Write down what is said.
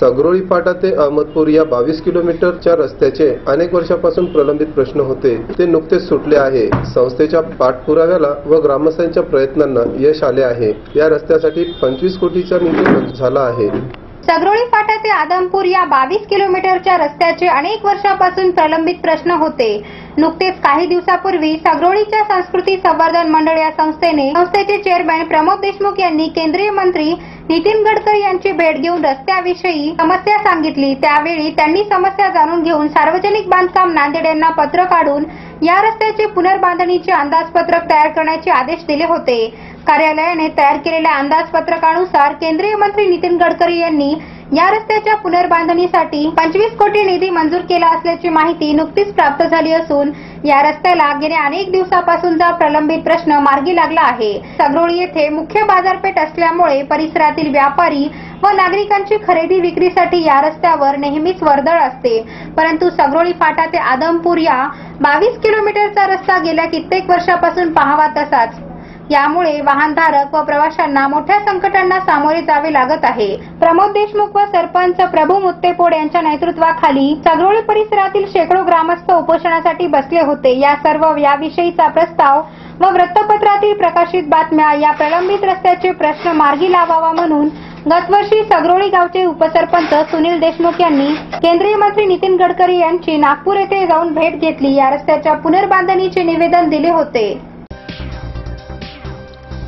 सगरोळी फाटा ते अहमदपूर या बावीस किलोमीटरच्या रस्त्याचे अनेक वर्षापासून प्रलंबित प्रश्न होते. ते नुकतेच सुटले आहे. संस्थेच्या पाठपुराव्याला व ग्रामस्थांच्या प्रयत्नांना यश आले आहे. या रस्त्यासाठी पंचवीस कोटीचा निधी मंजूर झाला आहे. सगरोळी फाटा ते आदमपूर या बावीस किलोमीटरच्या रस्त्याचे अनेक वर्षापासून प्रलंबित प्रश्न होते. नुकतेच काही दिवसापूर्वी सगरोळीच्या संस्कृती संवर्धन मंडळ या संस्थेने संस्थेचे चेअरमॅन प्रमोद देशमुख यांनी केंद्रीय मंत्री नितीन गडकरी यांची भेट घेऊन रस्त्याविषयी समस्या सांगितली. त्यावेळी त्यांनी समस्या जाणून घेऊन सार्वजनिक बांधकाम नांदेड यांना पत्र काढून या रस्त्याचे पुनर्बांधणीचे अंदाजपत्रक तयार करण्याचे आदेश दिले होते. कार्यालयाने तयार केलेल्या अंदाजपत्रकानुसार केंद्रीय मंत्री नितीन गडकरी यांनी या रस्त्याच्या पुनर्बांधणीसाठी पंचवीस कोटी निधी मंजूर केला असल्याची माहिती नुकतीच प्राप्त झाली असून या रस्त्याला गेल्या अनेक दिवसापासूनचा प्रलंबित प्रश्न मार्गी लागला आहे. सगरोळी येथे मुख्य बाजारपेठ असल्यामुळे परिसरातील व्यापारी व नागरिकांची खरेदी विक्रीसाठी या रस्त्यावर नेहमीच वर्दळ असते. परंतु सगरोळी फाटा ते आदमपूर या बावीस किलोमीटरचा रस्ता गेल्या कित्येक वर्षापासून पाहावा तसाच. यामुळे वाहनधारक व प्रवाशांना मोठ्या संकटांना सामोरे जावे लागत आहे. प्रमोद देशमुख व सरपंच प्रभू मुत्तेपोड यांच्या नेतृत्वाखाली चगरोळी परिसरातील शेकडो ग्रामस्थ उपोषणासाठी बसले होते. या सर्व याविषयीचा प्रस्ताव व वृत्तपत्रातील प्रकाशित बातम्या या प्रलंबित रस्त्याचे प्रश्न मार्गी लावावा म्हणून गतवर्षी सगरोळी गावचे उपसरपंच सुनील देशमुख यांनी केंद्रीय मंत्री नितीन गडकरी यांची नागपूर येथे जाऊन भेट घेतली. या रस्त्याच्या पुनर्बांधणीचे निवेदन दिले होते.